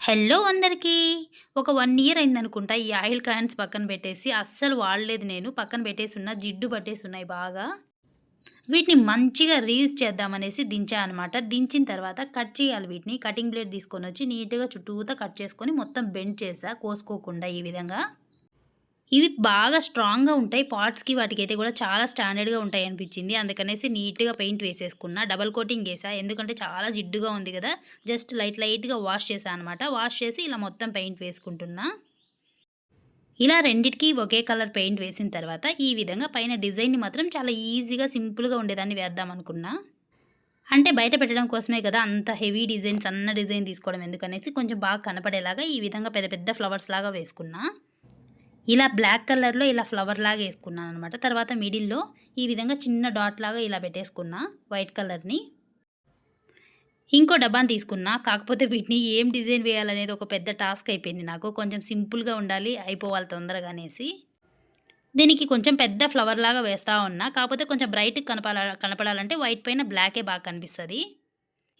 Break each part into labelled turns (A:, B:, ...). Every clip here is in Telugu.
A: హలో అందరికీ. ఒక వన్ ఇయర్ అయిందనుకుంటా ఈ ఆయిల్ కాయిన్స్ పక్కన పెట్టేసి అస్సలు వాడలేదు నేను. పక్కన పెట్టేసి ఉన్న జిడ్డు పట్టేసి ఉన్నాయి బాగా. వీటిని మంచిగా రీయూజ్ చేద్దామనేసి దించా అనమాట దించిన తర్వాత కట్ చేయాలి వీటిని. కటింగ్ బ్లేడ్ తీసుకొని వచ్చి నీట్గా చుట్టూతా కట్ చేసుకొని మొత్తం బెండ్ చేసా. కోసుకోకుండా ఈ విధంగా. ఇవి బాగా స్ట్రాంగ్గా ఉంటాయి. పార్ట్స్కి వాటికి అయితే కూడా చాలా స్టాండర్డ్గా ఉంటాయి అనిపించింది. అందుకనేసి నీట్గా పెయింట్ వేసేసుకున్నా డబల్ కోటింగ్ వేసా ఎందుకంటే చాలా జిడ్డుగా ఉంది కదా. జస్ట్ లైట్ లైట్గా వాష్ చేసా అనమాట వాష్ చేసి ఇలా మొత్తం పెయింట్ వేసుకుంటున్నా. ఇలా రెండిటికి ఒకే కలర్ పెయింట్ వేసిన తర్వాత ఈ విధంగా పైన డిజైన్ని మాత్రం చాలా ఈజీగా సింపుల్గా ఉండేదాన్ని వేద్దాం అనుకున్నా. అంటే బయట పెట్టడం కోసమే కదా అంత హెవీ డిజైన్ సన్న డిజైన్ తీసుకోవడం. ఎందుకనేసి కొంచెం బాగా కనపడేలాగా ఈ విధంగా పెద్ద పెద్ద ఫ్లవర్స్ లాగా వేసుకున్నా. ఇలా బ్లాక్ కలర్లో ఇలా ఫ్లవర్ లాగా వేసుకున్నాను అనమాట తర్వాత మిడిల్లో ఈ విధంగా చిన్న డాట్ లాగా ఇలా పెట్టేసుకున్నా వైట్ కలర్ని ఇంకో డబ్బాని తీసుకున్నా. కాకపోతే వీటిని ఏం డిజైన్ వేయాలనేది ఒక పెద్ద టాస్క్ అయిపోయింది నాకు. కొంచెం సింపుల్గా ఉండాలి అయిపోవాలి తొందరగా అనేసి. దీనికి కొంచెం పెద్ద ఫ్లవర్ లాగా వేస్తూ ఉన్నా. కాకపోతే కొంచెం బ్రైట్ కనపడ కనపడాలంటే వైట్ పైన బ్లాకే బాగా కనిపిస్తుంది.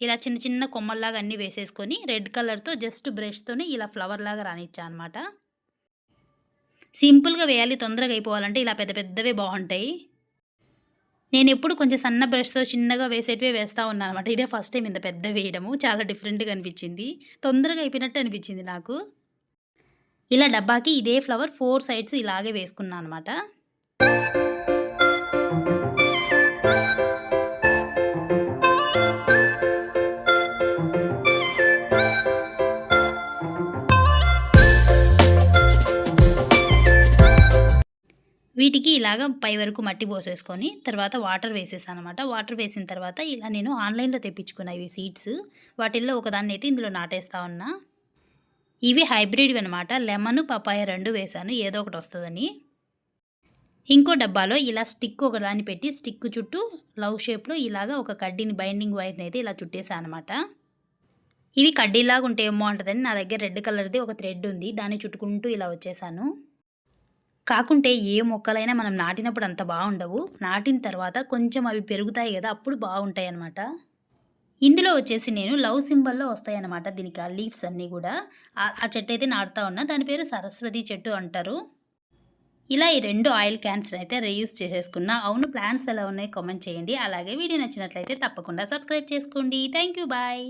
A: ఇలా చిన్న చిన్న కొమ్మల్లాగా అన్నీ వేసేసుకొని రెడ్ కలర్తో జస్ట్ బ్రష్తోనే ఇలా ఫ్లవర్ లాగా రానిచ్చా అనమాట సింపుల్గా వేయాలి తొందరగా అయిపోవాలంటే ఇలా పెద్ద పెద్దవే బాగుంటాయి. నేను ఎప్పుడు కొంచెం సన్న బ్రష్తో చిన్నగా వేసేటివే వేస్తూ ఉన్నాను అనమాట ఇదే ఫస్ట్ టైం ఇంత పెద్ద వేయడము. చాలా డిఫరెంట్గా అనిపించింది. తొందరగా అయిపోయినట్టు అనిపించింది నాకు. ఇలా డబ్బాకి ఇదే ఫ్లవర్ ఫోర్ సైడ్స్ ఇలాగే వేసుకున్నాను అనమాట వీటికి ఇలాగ పై వరకు మట్టి పోసేసుకొని తర్వాత వాటర్ వేసేసాను అనమాట వాటర్ వేసిన తర్వాత ఇలా నేను ఆన్లైన్లో తెప్పించుకున్నా ఇవి సీడ్స్ వాటిల్లో ఒకదాన్ని అయితే ఇందులో నాటేస్తా ఉన్నా. ఇవి హైబ్రిడ్ అనమాట లెమన్ పపాయ రెండు వేసాను. ఏదో ఒకటి వస్తుందని. ఇంకో డబ్బాలో ఇలా స్టిక్ ఒకదాన్ని పెట్టి స్టిక్ చుట్టూ లవ్ షేప్లో ఇలాగ ఒక కడ్డీని బైండింగ్ వైర్ని అయితే ఇలా చుట్టేసాను అనమాట ఇవి కడ్డీలాగా ఉంటే ఏమో ఉంటుందని నా దగ్గర రెడ్ కలర్ది ఒక థ్రెడ్ ఉంది. దాన్ని చుట్టుకుంటూ ఇలా వచ్చేసాను. కాకుంటే ఏ మొక్కలైనా మనం నాటినప్పుడు అంత బాగుండవు. నాటిన తర్వాత కొంచెం అవి పెరుగుతాయి కదా అప్పుడు బాగుంటాయి అన్నమాట ఇందులో వచ్చేసి నేను లవ్ సింబల్లో వస్తాయన్నమాట దీనికి ఆ లీవ్స్ అన్నీ కూడా. ఆ చెట్టు అయితే నాటుతా ఉన్నా దాని పేరు సరస్వతి చెట్టు అంటారు. ఇలా ఈ రెండు ఆయిల్ క్యాన్స్ అయితే రీయూస్ చేసేసుకున్నా. అవును ప్లాంట్స్ ఎలా ఉన్నాయి కామెంట్ చేయండి. అలాగే వీడియో నచ్చినట్లయితే తప్పకుండా సబ్స్క్రైబ్ చేసుకోండి. Thank you bye.